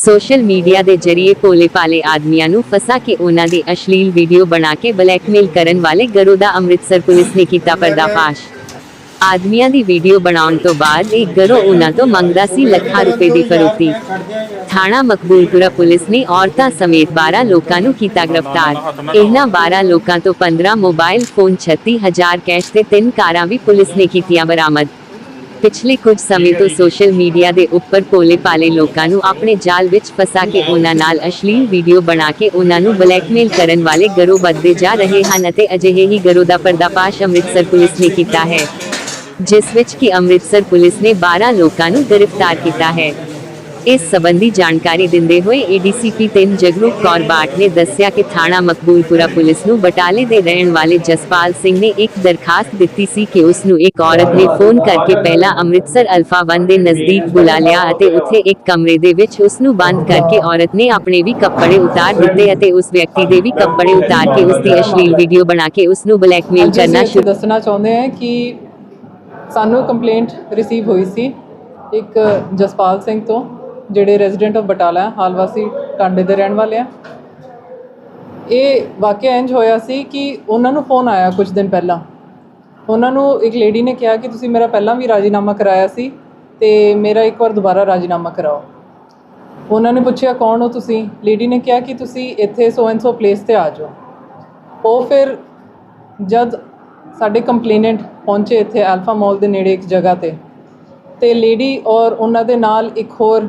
Social media ਦੇ ਜ਼ਰੀਏ ਭੋਲੇ ਭਾਲੇ ਆਦਮੀਆਂ ਨੂੰ ਫਸਾ ਕੇ ਉਹਨਾਂ ਦੀ ਅਸ਼ਲੀਲ ਵੀਡੀਓ ਬਣਾ ਕੇ ਬਲੈਕਮੇਲ ਕਰਨ ਵਾਲੇ ਗਰੋਹ ਦਾ ਅੰਮ੍ਰਿਤਸਰ ਪੁਲਿਸ ਨੇ ਕੀਤਾ ਪਰਦਾਫਾਸ਼। ਆਦਮੀਆਂ ਦੀ ਵੀਡੀਓ ਬਣਾਉਣ ਤੋਂ ਬਾਅਦ ਇੱਕ ਗਰੋਹ ਉਹਨਾਂ ਤੋਂ ਮੰਗਦਾ ਸੀ ਲੱਖਾਂ ਰੁਪਏ ਦੀ ਫਰੋਤੀ। ਥਾਣਾ ਮਕਬੂਲਪੁਰਾ ਪੁਲਿਸ ਨੇ ਔਰਤਾਂ ਸਮੇਤ 12 ਲੋਕਾਂ ਨੂੰ ਕੀਤਾ ਗ੍ਰਿਫਤਾਰ। ਇਹਨਾਂ 12 ਲੋਕਾਂ ਤੋਂ 15 ਮੋਬਾਈਲ ਫੋਨ 36000 ਕੈਸ਼ ਤੇ ਤਿੰਨ ਕਾਰਾਂ ਵੀ ਪੁਲਿਸ ਨੇ ਕੀਤੀਆਂ ਬਰਾਮਦ। ਪਿਛਲੇ ਕੁਝ ਸਮੇਂ ਤੋਂ ਸੋਸ਼ਲ ਮੀਡੀਆ ਦੇ ਉੱਪਰ ਭੋਲੇ ਪਾਲੇ ਲੋਕਾਂ ਨੂੰ ਆਪਣੇ ਜਾਲ ਵਿੱਚ ਫਸਾ ਕੇ ਉਹਨਾਂ ਨਾਲ ਅਸ਼ਲੀਲ ਵੀਡੀਓ ਬਣਾ ਕੇ ਉਹਨਾਂ ਨੂੰ ਬਲੈਕਮੇਲ ਕਰਨ ਵਾਲੇ ਗਰੋਹ ਵੱਧਦੇ ਜਾ ਰਹੇ ਹਨ ਅਤੇ ਅਜਿਹੇ ਹੀ ਗਰੋਹ ਦਾ ਪਰਦਾਫਾਸ਼ ਅੰਮ੍ਰਿਤਸਰ ਪੁਲਿਸ ਨੇ ਕੀਤਾ ਹੈ, ਜਿਸ ਵਿੱਚ ਕਿ ਅੰਮ੍ਰਿਤਸਰ ਪੁਲਿਸ ਨੇ 12 ਲੋਕਾਂ ਨੂੰ ਗ੍ਰਿਫਤਾਰ ਕੀਤਾ ਹੈ। ਇਸ ਸੰਬੰਧੀ ਜਾਣਕਾਰੀ ਦਿੰਦੇ ਹੋਏ ਏਡੀਸੀਪੀ 3 ਜਗਰੂਪ ਕੌਰ ਬਾਟ ਨੇ ਦੱਸਿਆ ਕਿ ਥਾਣਾ ਮਕਬੂਲਪੁਰਾ ਪੁਲਿਸ ਨੂੰ ਬਟਾਲੇ ਦੇ ਰਹਿਣ ਵਾਲੇ ਜਸਪਾਲ ਸਿੰਘ ਨੇ ਇੱਕ ਦਰਖਾਸਤ ਦਿੱਤੀ ਸੀ ਕਿ ਉਸ ਨੂੰ ਇੱਕ ਔਰਤ ਨੇ ਫੋਨ ਕਰਕੇ ਪਹਿਲਾਂ ਅੰਮ੍ਰਿਤਸਰ ਅਲਫਾ 1 ਦੇ ਨਜ਼ਦੀਕ ਬੁਲਾ ਲਿਆ ਅਤੇ ਉੱਥੇ ਇੱਕ ਕਮਰੇ ਦੇ ਵਿੱਚ ਉਸ ਨੂੰ ਬੰਦ ਕਰਕੇ ਔਰਤ ਨੇ ਆਪਣੇ ਵੀ ਕੱਪੜੇ ਉਤਾਰ ਦਿੱਤੇ ਅਤੇ ਉਸ ਵਿਅਕਤੀ ਦੇ ਵੀ ਕੱਪੜੇ ਉਤਾਰ ਕੇ ਉਸ ਦੀ ਅਸ਼ਲੀਲ ਵੀਡੀਓ ਬਣਾ ਕੇ ਉਸ ਨੂੰ ਬਲੈਕਮੇਲ ਕਰਨਾ ਸ਼ੁਰੂ ਦੱਸਣਾ ਚਾਹੁੰਦੇ ਹਾਂ ਕਿ ਸਾਨੂੰ ਕੰਪਲੇਂਟ ਰਿਸੀਵ ਹੋਈ ਸੀ ਇੱਕ ਜਸਪਾਲ ਸਿੰਘ ਤੋਂ। ਜਿਹੜੇ ਰੈਜ਼ੀਡੈਂਟ ਆਫ ਬਟਾਲਾ ਹੈ ਹਾਲ ਵਾਸੀ ਟਾਂਡੇ ਦੇ ਰਹਿਣ ਵਾਲੇ ਆ। ਇਹ ਵਾਕਿਆ ਇੰਜ ਹੋਇਆ ਸੀ ਕਿ ਉਹਨਾਂ ਨੂੰ ਫੋਨ ਆਇਆ ਕੁਝ ਦਿਨ ਪਹਿਲਾਂ। ਉਹਨਾਂ ਨੂੰ ਇੱਕ ਲੇਡੀ ਨੇ ਕਿਹਾ ਕਿ ਤੁਸੀਂ ਮੇਰਾ ਪਹਿਲਾਂ ਵੀ ਰਾਜੀਨਾਮਾ ਕਰਾਇਆ ਸੀ ਤੇ ਮੇਰਾ ਇੱਕ ਵਾਰ ਦੁਬਾਰਾ ਰਾਜੀਨਾਮਾ ਕਰਾਓ। ਉਹਨਾਂ ਨੇ ਪੁੱਛਿਆ, ਕੌਣ ਹੋ ਤੁਸੀਂ? ਲੇਡੀ ਨੇ ਕਿਹਾ ਕਿ ਤੁਸੀਂ ਇੱਥੇ ਸੋ ਐਂਡ ਸੋ ਪਲੇਸ ਤੇ ਆ ਜਾਓ। ਉਹ ਫਿਰ ਜਦ ਸਾਡੇ ਕੰਪਲੇਨੈਂਟ ਪਹੁੰਚੇ ਇੱਥੇ ਅਲਫਾ ਮਾਲ ਦੇ ਨੇੜੇ ਇੱਕ ਜਗ੍ਹਾ ਤੇ ਤੇ ਲੇਡੀ ਔਰ ਉਹਨਾਂ ਦੇ ਨਾਲ ਇੱਕ ਹੋਰ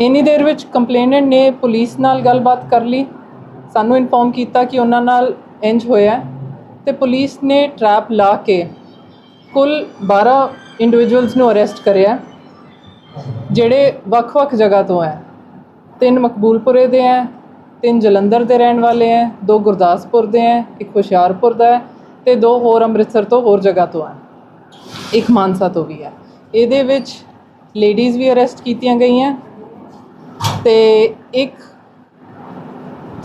ਇੰਨੀ ਦੇਰ ਵਿੱਚ ਕੰਪਲੇਨੈਂਟ ਨੇ ਪੁਲਿਸ ਨਾਲ ਗੱਲਬਾਤ ਕਰ ਲਈ। ਸਾਨੂੰ ਇਨਫੋਰਮ ਕੀਤਾ ਕਿ ਉਹਨਾਂ ਨਾਲ ਇੰਜ ਹੋਇਆ ਹੈ ਤੇ ਪੁਲਿਸ ਨੇ ਟਰੈਪ ਲਾ ਕੇ ਕੁੱਲ 12 ਇੰਡੀਵਿਜੂਅਲਸ ਨੂੰ ਅਰੈਸਟ ਕਰਿਆ ਜਿਹੜੇ ਵੱਖ-ਵੱਖ ਜਗ੍ਹਾ ਤੋਂ ਹੈ। ਤਿੰਨ ਮਕਬੂਲਪੁਰੇ ਦੇ ਹੈ, ਤਿੰਨ ਜਲੰਧਰ ਦੇ ਰਹਿਣ ਵਾਲੇ ਹੈ, ਦੋ ਗੁਰਦਾਸਪੁਰ ਦੇ ਹੈ, ਇੱਕ ਹੁਸ਼ਿਆਰਪੁਰ ਦਾ ਹੈ ਤੇ ਦੋ ਹੋਰ ਅੰਮ੍ਰਿਤਸਰ ਤੋਂ ਹੋਰ ਜਗ੍ਹਾ ਤੋਂ ਹੈ। ਇੱਕ ਮਾਨਸਾ ਤੋਂ ਵੀ ਹੈ। ਇਹਦੇ ਵਿੱਚ ਲੇਡੀਜ਼ ਵੀ ਅਰੈਸਟ ਕੀਤੀਆਂ ਗਈਆਂ। ਤੇ ਇੱਕ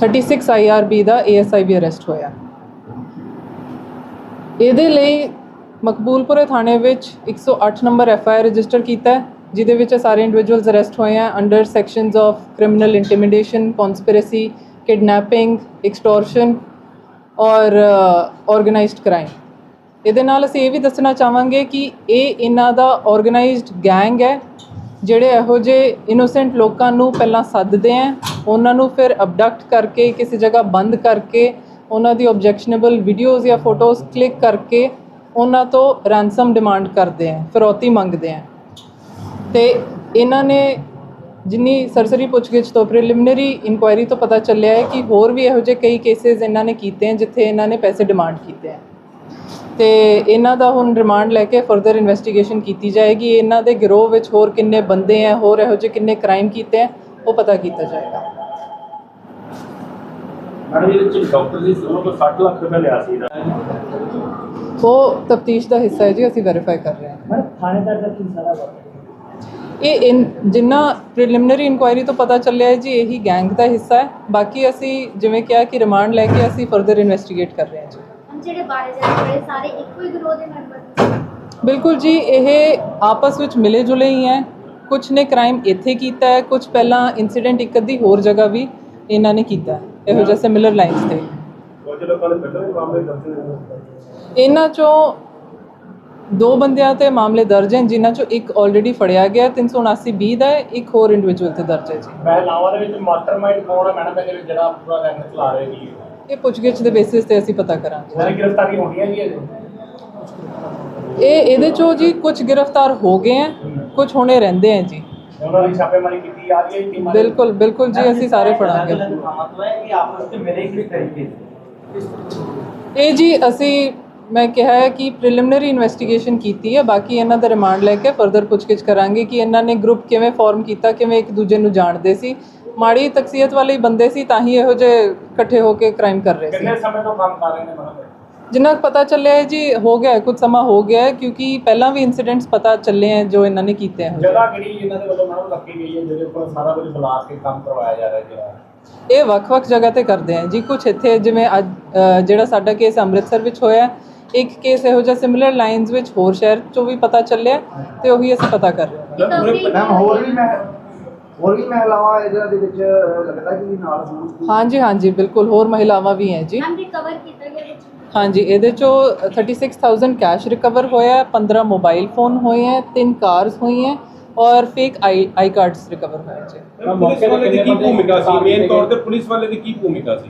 36 ਆਈਆਰਬੀ ਦਾ ਏਐਸਆਈ ਵੀ ਅਰੈਸਟ ਹੋਇਆ। ਇਹਦੇ ਲਈ ਮਕਬੂਲਪੁਰੇ ਥਾਣੇ ਵਿੱਚ 108 ਨੰਬਰ ਐਫਆਈਆਰ ਰਜਿਸਟਰ ਕੀਤਾ ਹੈ, ਜਿਹਦੇ ਵਿੱਚ ਸਾਰੇ ਇੰਡੀਵਿਜੂਅਲਸ ਅਰੈਸਟ ਹੋਏ ਆ under sections of criminal intimidation conspiracy kidnapping extortion ਔਰ ਆਰਗੇਨਾਈਜ਼ਡ ਕ੍ਰਾਈਮ ਇਹਦੇ ਨਾਲ ਅਸੀਂ ਇਹ ਵੀ ਦੱਸਣਾ ਚਾਹਾਂਗੇ ਕਿ ਇਹ ਇਹਨਾਂ ਦਾ ਆਰਗੇਨਾਈਜ਼ਡ ਗੈਂਗ ਹੈ ਜਿਹੜੇ ਇਹੋ ਜਿਹੇ ਇਨੋਸੈਂਟ ਲੋਕਾਂ ਨੂੰ ਪਹਿਲਾਂ ਸੱਦਦੇ ਆ, ਉਹਨਾਂ ਨੂੰ ਫਿਰ ਅਬਡਕਟ ਕਰਕੇ, ਕਿਸੇ ਜਗ੍ਹਾ ਬੰਦ ਕਰਕੇ, ਉਹਨਾਂ ਦੀ ਆਬਜੈਕਸ਼ਨੇਬਲ ਵੀਡੀਓਜ਼ ਜਾਂ ਫੋਟੋਜ਼ ਕਲਿੱਕ ਕਰਕੇ ਉਹਨਾਂ ਤੋਂ ਰੈਂਸਮ ਡਿਮਾਂਡ ਕਰਦੇ ਆ, ਫਿਰੌਤੀ ਮੰਗਦੇ ਆ। ਤੇ ਇਹਨਾਂ ਨੇ ਜਿੰਨੀ ਸਰਸਰੀ ਪੁੱਛਗਿੱਛ ਤੋਂ ਪ੍ਰੀਲਿਮਿਨਰੀ ਇਨਕੁਆਇਰੀ ਤੋਂ ਪਤਾ ਚੱਲਿਆ ਹੈ ਕਿ ਹੋਰ ਵੀ ਇਹੋ ਜਿਹੇ ਕਈ ਕੇਸਿਸ ਇਹਨਾਂ ਨੇ ਕੀਤੇ ਹਨ ਜਿੱਥੇ ਇਹਨਾਂ ਨੇ ਪੈਸੇ ਡਿਮਾਂਡ ਕੀਤੇ ਹਨ ਤੇ ਇਹਨਾਂ ਦਾ ਹੁਣ ਰਿਮਾਂਡ ਲੈ ਕੇ ਫਰਦਰ ਇਨਵੈਸਟੀਗੇਸ਼ਨ ਕੀਤੀ ਜਾਏਗੀ। ਇਹਨਾਂ ਦੇ ਗਿਰੋਹ ਵਿੱਚ ਹੋਰ ਕਿੰਨੇ ਬੰਦੇ ਆ ਹੋਰ ਇਹੋ ਜਿਹੇ ਕਿੰਨੇ ਕ੍ਰਾਈਮ ਕੀਤੇ ਆ ਉਹ ਪਤਾ ਕੀਤਾ ਜਾਏਗਾ। ਮੈਡਮ ਇਹ ਚ ਡਾਕਟਰ ਦੀ ਉਹਨਾਂ ਤੋਂ 60 ਲੱਖ ਰੁਪਏ ਲਿਆ ਸੀ। ਇਹਦਾ ਉਹ ਤਫਤੀਸ਼ ਦਾ ਹਿੱਸਾ ਹੈ ਜੀ ਅਸੀਂ ਵੈਰੀਫਾਈ ਕਰ ਰਹੇ ਹਾਂ। ਮੈਡਮ ਥਾਣੇਦਾਰ ਦਾ ਕੀ ਸਾਰਾ ਵਰਕ ਇਹ ਇਨ ਜਿੰਨਾ ਪ੍ਰੀਲਿਮਿਨਰੀ ਇਨਕੁਆਇਰੀ ਤੋਂ ਪਤਾ ਚੱਲਿਆ ਹੈ ਜੀ ਇਹੀ ਗੈਂਗ ਦਾ ਹਿੱਸਾ ਹੈ। ਬਾਕੀ ਅਸੀਂ ਜਿਵੇਂ ਕਿਹਾ ਕਿ ਰਿਮਾਂਡ ਲੈ ਕੇ ਅਸੀਂ ਫਰਦਰ ਇਨਵੈਸਟੀਗੇਟ ਕਰ ਰਹੇ ਹਾਂ ਜੀ। ਜਿਹੜੇ ਬਾਰੇ ਜਿਹੜੇ ਹੋਏ ਸਾਰੇ ਇੱਕੋ ਹੀ ਗਰੋਹ ਦੇ ਮੈਂਬਰ ਨੇ। ਬਿਲਕੁਲ ਜੀ ਇਹ ਆਪਸ ਵਿੱਚ ਮਿਲੇ ਜੁਲੇ ਹੀ ਹੈ। ਕੁਝ ਨੇ ਕ੍ਰਾਈਮ ਇੱਥੇ ਕੀਤਾ ਹੈ ਕੁਝ ਪਹਿਲਾਂ ਇਨਸੀਡੈਂਟ ਇੱਕ ਅੱਧੀ ਹੋਰ ਜਗ੍ਹਾ ਵੀ ਇਹਨਾਂ ਨੇ ਕੀਤਾ ਹੈ। ਇਹੋ ਜਿਹੇ ਸਿਮਿਲਰ ਲਾਈਨਸ ਤੇ। ਇਹਨਾਂ ਚੋਂ ਦੋ ਬੰਦਿਆਂ ਤੇ ਮਾਮਲੇ ਦਰਜ ਹਨ ਜਿਨ੍ਹਾਂ ਚੋਂ ਇੱਕ ਆਲਰੇਡੀ ਫੜਿਆ ਗਿਆ 379 ਬੀ ਦਾ ਹੈ, ਇੱਕ ਹੋਰ ਇੰਡੀਵਿਜੂਅਲ ਤੇ ਦਰਜ ਹੈ ਜੀ। ਮਹਿਲਾਵਾਂ ਦੇ ਵਿੱਚ ਮਾਸਟਰਮਾਈਂਡ ਕੌਣ ਹੈ? ਮੈਡਮ ਇਹਦੇ ਵਿੱਚ ਜਿਹੜਾ ਪੂਰਾ ਰੈਂਕ ਚਲਾ ਰਹੇ ਜੀ ਇਹ ਪੁੱਛਗਿੱਛ ਦੇ ਬੇਸਿਸ ਤੇ ਅਸੀਂ ਪਤਾ ਕਰਾਂਗੇ। ਸਾਰੇ ਗ੍ਰਿਫਤਾਰੀ ਹੋਣੀਆਂ ਜੀ? ਇਹ ਇਹਦੇ ਚੋਂ ਜੀ ਕੁਝ ਗ੍ਰਿਫਤਾਰ ਹੋ ਗਏ ਆ ਕੁਝ ਹੁਣੇ ਰਹਿੰਦੇ ਆ ਜੀ। ਉਹਨਾਂ ਦੀ ਛਾਪੇਮਾਰੀ ਕੀਤੀ ਆ ਰਹੀ ਹੈ ਟੀਮਾਂ ਬਿਲਕੁਲ ਬਿਲਕੁਲ ਜੀ ਅਸੀਂ ਸਾਰੇ ਫੜਾਂਗੇ। ਇਹ ਜੀ ਅਸੀਂ ਮੈਂ ਕਿਹਾ ਹੈ ਕਿ ਪ੍ਰੀਲਿਮਿਨਰੀ ਇਨਵੈਸਟੀਗੇਸ਼ਨ ਕੀਤੀ ਹੈ ਬਾਕੀ ਇਹਨਾਂ ਦਾ ਰਿਮਾਂਡ ਲੈ ਕੇ ਫਰਦਰ ਪੁੱਛਗਿੱਛ ਕਰਾਂਗੇ ਕਿ ਇਹਨਾਂ ਨੇ ਗਰੁੱਪ ਕਿਵੇਂ ਫਾਰਮ ਕੀਤਾ ਕਿਵੇਂ ਇੱਕ ਦੂਜੇ ਨੂੰ ਜਾਣਦੇ ਸੀ। ਮਾੜੀ ਤਕਸੀਅਤ ਵਾਲੇ ਹੀ ਬੰਦੇ ਸੀ ਤਾਂ ਹੀ ਇਹੋ ਜਿਹੇ ਇਕੱਠੇ ਹੋ ਕੇ ਕ੍ਰਾਈਮ ਕਰ ਰਹੇ ਸੀ। ਕਿੰਨੇ ਸਮੇਂ ਤੋਂ ਕੰਮ ਕਰ ਰਹੇ ਨੇ ਮੈਡਮ ਜਿੰਨਾ ਪਤਾ ਚੱਲਿਆ ਹੈ ਜੀ ਹੋ ਗਿਆ ਹੈ, ਕੁਝ ਸਮਾਂ ਹੋ ਗਿਆ ਹੈ ਕਿਉਂਕਿ ਪਹਿਲਾਂ ਵੀ ਇਨਸੀਡੈਂਟਸ ਪਤਾ ਚੱਲੇ ਹੈ ਜੋ ਇਹਨਾਂ ਨੇ ਕੀਤੇ ਹਨ ਜਗ੍ਹਾ ਕਿਹੜੀ ਇਹਨਾਂ ਦੇ ਵੱਲੋਂ ਮੈਡਮ ਰੱਖੀ ਗਈ ਹੈ ਜਿਹਦੇ ਉੱਪਰ ਸਾਰਾ ਕੁਝ ਬੁਲਾ ਕੇ ਕੰਮ ਕਰਵਾਇਆ ਜਾ ਰਿਹਾ ਜਿਹੜਾ? ਇਹ ਵੱਖ-ਵੱਖ ਜਗ੍ਹਾ ਤੇ ਕਰਦੇ ਆ ਜੀ ਕੁਝ ਇੱਥੇ ਜਿਵੇਂ ਅੱਜ ਅ, ਜਿਹੜਾ ਸਾਡਾ ਕੇਸ ਅੰਮ੍ਰਿਤਸਰ ਵਿੱਚ ਹੋਇਆ ਹੈ, ਇੱਕ ਕੇਸ ਇਹੋ ਜਿਹਾ ਸਿਮਿਲਰ ਲਾਈਨਸ ਵਿੱਚ ਹੋਰ ਸ਼ਹਿਰ ਚੋਂ ਵੀ ਪਤਾ ਚੱਲਿਆ ਤੇ ਉਹੀ ਅਸੀਂ ਪਤਾ ਕਰ ਰਹੇ ਹਾਂ। ਮੈਮ ਹੋਰ ਵੀ ਮੈਂ ਹੋਰ ਵੀ ਮਹਿਲਾਵਾਂ ਇਹਨਾਂ ਦੇ ਵਿੱਚ ਲੱਗਦਾ ਕਿ ਨਾਲ ਹੋਣ? ਹਾਂਜੀ ਹਾਂਜੀ ਬਿਲਕੁਲ ਹੋਰ ਮਹਿਲਾਵਾਂ ਵੀ ਹੈ ਜੀ। ਮੈਮ ਰਿਕਵਰ ਕੀਤਾ ਗਿਆ ਵਿੱਚ? ਹਾਂਜੀ ਇਹਦੇ ਚੋਂ 36000 ਕੈਸ਼ ਰਿਕਵਰ ਹੋਇਆ ਹੈ 15 ਮੋਬਾਈਲ ਫੋਨ ਹੋਏ ਹੈ ਤਿੰਨ ਕਾਰਸ ਹੋਈ ਹੈ ਔਰ fake I I cards recover ਹੋਏ ਜੀ। ਪੁਲਿਸ ਵਾਲੇ ਦੀ ਕੀ ਭੂਮਿਕਾ ਸੀ? ਮੇਨ ਤੌਰ ਤੇ ਪੁਲਿਸ ਵਾਲੇ ਦੀ ਕੀ ਭੂਮਿਕਾ ਸੀ?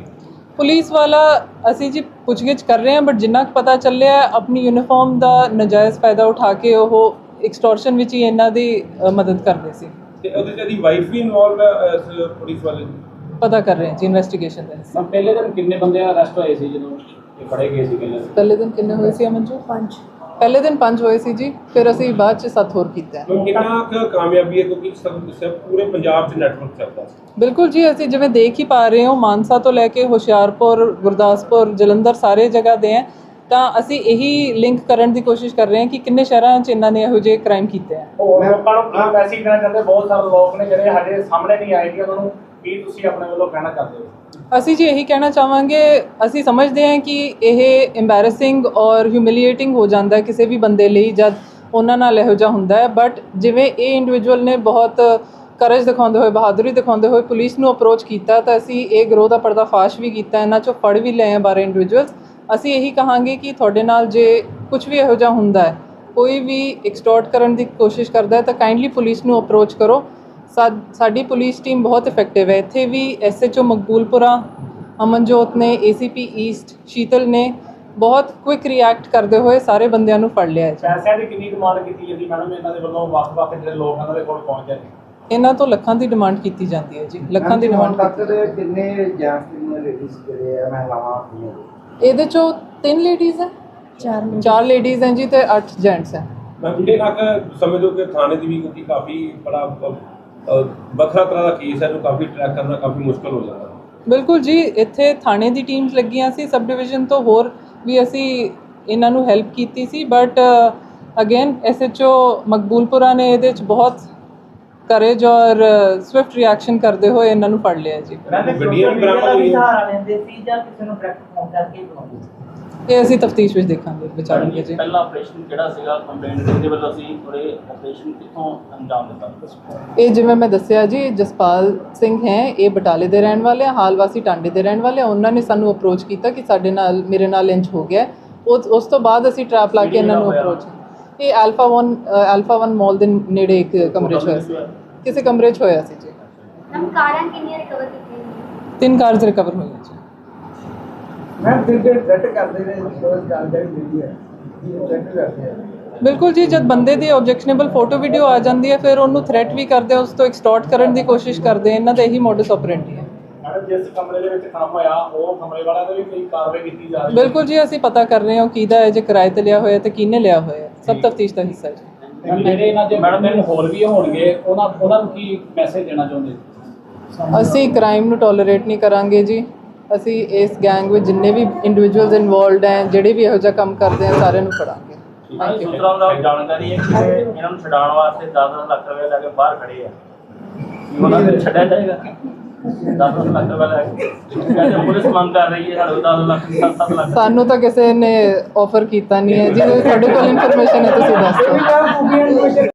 ਪੁਲਿਸ ਵਾਲਾ ਅਸੀਂ ਜੀ ਪੁੱਛਗਿੱਛ ਕਰ ਰਹੇ ਹਾਂ ਬਟ ਜਿੰਨਾ ਕੁ ਪਤਾ ਚੱਲਿਆ ਹੈ, ਆਪਣੀ ਯੂਨੀਫਾਰਮ ਦਾ ਨਜਾਇਜ਼ ਫਾਇਦਾ ਉਠਾ ਕੇ ਉਹ ਐਕਸਟੋਰਸ਼ਨ ਵਿੱਚ ਹੀ ਇਹਨਾਂ ਦੀ ਅ, ਮਦਦ ਕਰਦੇ ਸੀ। ਤੇ ਉਹਦੇ ਚ ਇਹਦੀ ਵਾਈਫ ਵੀ ਇਨਵੋਲਵ ਹੈ ਇਸ ਪੁਲਿਸ ਵਾਲੇ ਦੀ? ਪਤਾ ਕਰ ਰਹੇ ਹਾਂ ਜੀ ਇਨਵੈਸਟੀਗੇਸ਼ਨ ਦੇ। ਹਿੱਸੇ। ਪਹਿਲੇ ਦਿਨ ਕਿੰਨੇ ਬੰਦੇ ਅਰੈਸਟ ਹੋਏ ਸੀ ਜਦੋਂ ਇਹ ਫੜੇ ਗਏ ਸੀ ਪਹਿਲੇ ਪਹਿਲੇ ਦਿਨ ਕਿੰਨੇ ਹੋਏ ਸੀ ਅਮਨਜੋ ਪੰਜ। ਪਹਿਲੇ ਦਿਨ ਪੰਜ ਹੋਏ ਸੀ ਜੀ ਫਿਰ ਅਸੀਂ ਬਾਅਦ ਚ ਸੱਤ ਹੋਰ ਕੀਤਾ ਹੈ। ਕਿੰਨਾ ਕੁ ਕਾਮਯਾਬੀ ਹੈ ਕਿਉਂਕਿ ਸਭ ਦੱਸਿਆ ਪੂਰੇ ਪੰਜਾਬ 'ਚ ਨੈਟਵਰਕ ਚੱਲਦਾ ਸੀ। ਬਿਲਕੁਲ ਜੀ ਅਸੀਂ ਜਿਵੇਂ ਦੇਖ ਹੀ ਪਾ ਰਹੇ ਹਾਂ ਮਾਨਸਾ ਤੋਂ ਲੈ ਕੇ ਹੁਸ਼ਿਆਰਪੁਰ ਗੁਰਦਾਸਪੁਰ ਜਲੰਧਰ ਸਾਰੇ ਜਗ੍ਹਾ ਦੇ ਹੈ। ਤਾਂ ਅਸੀਂ ਇਹੀ ਲਿੰਕ ਕਰਨ ਦੀ ਕੋਸ਼ਿਸ਼ ਕਰ ਰਹੇ ਹਾਂ ਕਿ ਕਿੰਨੇ ਸ਼ਹਿਰਾਂ 'ਚ ਇਹਨਾਂ ਨੇ ਇਹੋ ਜਿਹੇ ਕ੍ਰਾਈਮ ਕੀਤੇ ਹੈ ਹੋਰ ਲੋਕਾਂ ਨੂੰ ਮੈਸੇਜ ਦੇਣਾ ਚਾਹੁੰਦੇ ਬਹੁਤ ਸਾਰੇ ਲੋਕ ਨੇ ਜਿਹੜੇ ਹਜੇ ਸਾਹਮਣੇ ਨਹੀਂ ਆਏ ਕਿ ਉਹਨਾਂ ਨੂੰ ਕੀ ਤੁਸੀਂ ਆਪਣੇ ਵੱਲੋਂ ਕਹਿਣਾ ਚਾਹੁੰਦੇ ਹੋ? ਅਸੀਂ ਜੀ ਇਹੀ ਕਹਿਣਾ ਚਾਹਾਂਗੇ ਅਸੀਂ ਸਮਝਦੇ ਹਾਂ ਕਿ ਇਹ ਐਮਬੈਰਸਿੰਗ ਔਰ ਹਿਊਮਿਲੀਏਟਿੰਗ ਹੋ ਜਾਂਦਾ ਹੈ ਕਿਸੇ ਵੀ ਬੰਦੇ ਲਈ ਜਦ ਉਹਨਾਂ ਨਾਲ ਇਹੋ ਜਿਹਾ ਹੁੰਦਾ ਹੈ। ਬਟ ਜਿਵੇਂ ਇਹ ਇੰਡੀਵਿਜੂਅਲ ਨੇ ਬਹੁਤ ਕਰਜ ਦਿਖਾਉਂਦੇ ਹੋਏ ਬਹਾਦਰੀ ਦਿਖਾਉਂਦੇ ਹੋਏ ਪੁਲਿਸ ਨੂੰ ਅਪਰੋਚ ਕੀਤਾ ਤਾਂ ਅਸੀਂ ਇਹ ਗਰੋਹ ਦਾ ਪਰਦਾਫਾਸ਼ ਵੀ ਕੀਤਾ ਇਹਨਾਂ ਚੋਂ ਫੜ ਵੀ ਲਏ ਆ ਬਾਰੇ ਇੰਡੀਵਿਜੂਅਲਸ ਅਸੀਂ ਇਹੀ ਕਹਾਂਗੇ ਕਿ ਤੁਹਾਡੇ ਨਾਲ ਜੇ ਕੁਝ ਵੀ ਇਹੋ ਜਿਹਾ ਹੁੰਦਾ ਹੈ ਕੋਈ ਵੀ ਐਕਸਟੋਰਟ ਕਰਨ ਦੀ ਕੋਸ਼ਿਸ਼ ਕਰਦਾ ਹੈ ਤਾਂ ਕਾਈਂਡਲੀ ਪੁਲਿਸ ਨੂੰ ਅਪਰੋਚ ਕਰੋ। ਸਾਡੀ ਪੁਲਿਸ ਟੀਮ ਬਹੁਤ ਇਫੈਕਟਿਵ ਹੈ। ਇੱਥੇ ਵੀ ਐਸਐਚਓ ਮਕਬੂਲਪੁਰਾ ਅਮਨਜੋਤ ਨੇ ਏਸੀਪੀ ਈਸਟ ਸ਼ੀਤਲ ਨੇ ਬਹੁਤ ਕੁਇਕ ਰਿਐਕਟ ਕਰਦੇ ਹੋਏ ਸਾਰੇ ਬੰਦਿਆਂ ਨੂੰ ਫੜ ਲਿਆ ਹੈ। ਜੀ। ਪੈਸਿਆਂ ਦੀ ਕਿੰਨੀ ਡਿਮਾਂਡ ਕੀਤੀ ਜਾਂਦੀ ਮੈਡਮ ਇਹਨਾਂ ਦੇ ਵੱਲੋਂ ਵੱਖ-ਵੱਖ ਜਿਹੜੇ ਲੋਕ ਇਹਨਾਂ ਦੇ ਕੋਲ ਪਹੁੰਚਦੇ ਨੇ। ਇਹਨਾਂ ਤੋਂ ਲੱਖਾਂ ਦੀ ਡਿਮਾਂਡ ਕੀਤੀ ਜਾਂਦੀ ਹੈ ਜੀ। ਲੱਖਾਂ ਦੀ ਡਿਮਾਂਡ ਕਿੰਨੇ ਜੈਂਟਸ ਕਿੰਨੇ ਲੇਡੀਜ਼ ਜਿਹੜੇ ਆ ਮਹਿਲਾਵਾਂ ਇਹਦੇ ਚੋਂ ਤਿੰਨ ਲੇਡੀਜ਼ ਹੈ? ਚਾਰ ਚਾਰ ਲੇਡੀਜ਼ ਹੈ ਜੀ ਤੇ ਅੱਠ ਜੈਂਟਸ ਹੈ। ਮੈਂ ਕਿੰਨਾ ਕੁ ਸਮਝੋ ਕਿ ਥਾਣੇ ਦੀ ਵੀ ਕਿਉਂਕਿ ਕਾਫੀ ਬੜਾ ਵੱਖਰਾ ਤਰ੍ਹਾਂ ਦਾ ਕੇਸ ਹੈ ਜੋ ਕਾਫੀ ਟਰੈਕ ਕਰਨਾ ਕਾਫੀ ਮੁਸ਼ਕਲ ਹੋ ਜਾਂਦਾ। ਬਿਲਕੁਲ ਜੀ ਇੱਥੇ ਥਾਣੇ ਦੀ ਟੀਮਸ ਲੱਗੀਆਂ ਸੀ ਸਬ ਡਿਵੀਜ਼ਨ ਤੋਂ ਹੋਰ ਵੀ ਅਸੀਂ ਇਹਨਾਂ ਨੂੰ ਹੈਲਪ ਕੀਤੀ ਸੀ ਬਟ ਅਗੇਨ ਐਸਐਚਓ ਮਕਬੂਲਪੁਰਾ ਨੇ ਇਹਦੇ ਵਿੱਚ ਬਹੁਤ ਕਰੇਜ ਔਰ ਸਵਿਫਟ ਰਿਐਕਸ਼ਨ ਕਰਦੇ ਹੋਏ ਇਹਨਾਂ ਨੂੰ ਫੜ ਲਿਆ ਜੀ। ਗੱਡੀਆਂ ਵੀ ਬਰਾਮਦ ਹੋਈਆਂ। ਸਹਾਰਾ ਲੈਂਦੇ ਸੀ ਜਾਂ ਕਿਸੇ ਨੂੰ ਡਾਇਰੈਕਟ ਫੋਨ ਕਰਕੇ ਬੁਲਾਉਂਦੇ ਸੀ। ਇਹ ਅਸੀਂ ਤਫਤੀਸ਼ ਵਿੱਚ ਦੇਖਾਂਗੇ ਵਿਚਾਰਾਂਗੇ ਜੀ। ਪਹਿਲਾ ਆਪਰੇਸ਼ਨ ਕਿਹੜਾ ਸੀਗਾ? ਕੰਪਲੇਂਟ ਦੇ ਵੱਲੋਂ ਅਸੀਂ ਥੋੜੇ ਆਪਰੇਸ਼ਨ ਕਿੱਥੋਂ ਅੰਜਾਮ ਦਿੱਤਾ? ਇਹ ਜਿਵੇਂ ਮੈਂ ਦੱਸਿਆ ਜੀ ਜਸਪਾਲ ਸਿੰਘ ਹੈ ਇਹ ਬਟਾਲੇ ਦੇ ਰਹਿਣ ਵਾਲੇ ਆ ਹਾਲ ਵਾਸੀ ਟਾਂਡੇ ਦੇ ਰਹਿਣ ਵਾਲੇ ਆ। ਉਹਨਾਂ ਨੇ ਸਾਨੂੰ ਅਪਰੋਚ ਕੀਤਾ ਕਿ ਸਾਡੇ ਨਾਲ ਮੇਰੇ ਨਾਲ ਇੰਜ ਹੋ ਗਿਆ। ਉਸ ਤੋਂ ਬਾਅਦ ਅਸੀਂ ਟਰੈਪ ਲਾ ਕੇ ਇਹਨਾਂ ਨੂੰ ਅਪਰੋਚ ਇਹ ਆਲਫਾ 1 ਆਲਫਾ 1 ਮਾਲ ਦੇ ਨੇੜੇ ਇੱਕ ਕਮਰੇ 'ਚ ਹੋਇਆ ਸੀ। ਕਿਸੇ ਕਮਰੇ 'ਚ ਹੋਇਆ ਸੀ ਜੀ। ਮੈਮ ਕਾਰਾਂ ਕਿੰਨੀਆਂ ਰਿਕਵਰ ਕੀਤੀਆਂ ਤਿੰਨ ਕਾਰਸ ਰਿਕਵਰ ਹੋਈਆਂ ਜੀ। ਮੈਂ ਫਿਰ ਜੇ ਥ੍ਰੈਟ ਕਰਦੇ ਨੇ ਉਹ ਜਾਣਕਾਰੀ ਮਿਲੀ ਹੈ। ਥ੍ਰੈਟ ਕਰਦੇ ਆ। ਬਿਲਕੁਲ ਜੀ ਜਦ ਬੰਦੇ ਦੀ ਆਬਜੈਕਸ਼ਨੇਬਲ ਫੋਟੋ ਵੀਡੀਓ ਆ ਜਾਂਦੀ ਹੈ ਫਿਰ ਉਹਨੂੰ ਥ੍ਰੈਟ ਵੀ ਕਰਦੇ ਆ ਉਸ ਤੋਂ ਐਕਸਟੋਰਟ ਕਰਨ ਦੀ ਕੋਸ਼ਿਸ਼ ਕਰਦੇ ਇਹਨਾਂ ਦਾ ਇਹੀ ਮੋਡਸ ਆਪਰੈਂਡੀ ਹੈ। ਮੈਡਮ ਜਿਸ ਕਮਰੇ ਦੇ ਵਿੱਚ ਕੰਮ ਹੋਇਆ ਉਹ ਕਮਰੇ ਵਾਲਿਆਂ ਤੇ ਵੀ ਕੋਈ ਕਾਰਵਾਈ ਕੀਤੀ ਜਾ ਰਹੀ ਹੈ? ਬਿਲਕੁਲ ਜੀ ਅਸੀਂ ਪਤਾ ਕਰ ਰਹੇ ਹਾਂ ਕਿਹਦਾ ਹੈ ਜੇ ਕਿਰਾਏ ਤੇ ਲਿਆ ਹੋਇਆ ਤੇ ਕਿਹਨੇ ਲਿਆ ਹੋਇਆ। ਸਭ ਤਫਤੀਸ਼ ਦਾ ਹਿੱਸਾ ਹੈ ਜੀ। ਜਿਹੜੇ ਇਹਨਾਂ ਦੇ ਮੈਡਮ ਦੇ ਹੋਰ ਵੀ ਹੋਣਗੇ ਉਹਨਾਂ ਉਹਨਾਂ ਨੂੰ ਕੀ ਮੈਸੇਜ ਦੇਣਾ ਚਾਹੁੰਦੇ? ਅਸੀਂ ਕ੍ਰਾਈਮ ਨੂੰ ਟੋਲਰੇਟ ਨਹੀਂ ਕਰਾਂਗੇ ਜੀ। ਅਸੀਂ ਇਸ ਗੈਂਗ ਵਿੱਚ ਜਿੰਨੇ ਵੀ ਇੰਡੀਵਿਜੂਅਲਸ ਇਨਵੋਲਡ ਹੈ ਜਿਹੜੇ ਵੀ ਇਹੋ ਜਿਹਾ ਕੰਮ ਕਰਦੇ ਆ ਸਾਰਿਆਂ ਨੂੰ ਫੜਾਂਗੇ। ਥੈਂਕ ਯੂ ਸੂਤਰਾਂ ਦਾ ਜਾਣਕਾਰੀ ਹੈ ਕਿ ਇਹਨਾਂ ਨੂੰ ਛਡਾਉਣ ਵਾਸਤੇ 10 ਲੱਖ ਰੁਪਏ ਲੈ ਕੇ ਬਾਹਰ ਖੜੇ ਆ। ਉਹਨਾਂ ਨੂੰ ਛੱਡਿਆ ਜਾਏਗਾ? 10 ਲੱਖ ਰੁਪਏ ਕਹਿੰਦੇ ਪੁਲਿਸ ਮੰਗ ਕਰ ਰਹੀ ਹੈ ਸਾਡੇ 10 ਲੱਖ 7 ਲੱਖ ਸਾਨੂੰ ਤਾਂ ਕਿਸੇ ਨੇ ਆਫਰ ਕੀਤਾ ਨਹੀਂ ਹੈ। ਜੀ ਤੁਹਾਡੇ ਕੋਲ ਇਨਫੋਰਮੇਸ਼ਨ ਹੈ, ਤੁਸੀਂ ਦੱਸੋ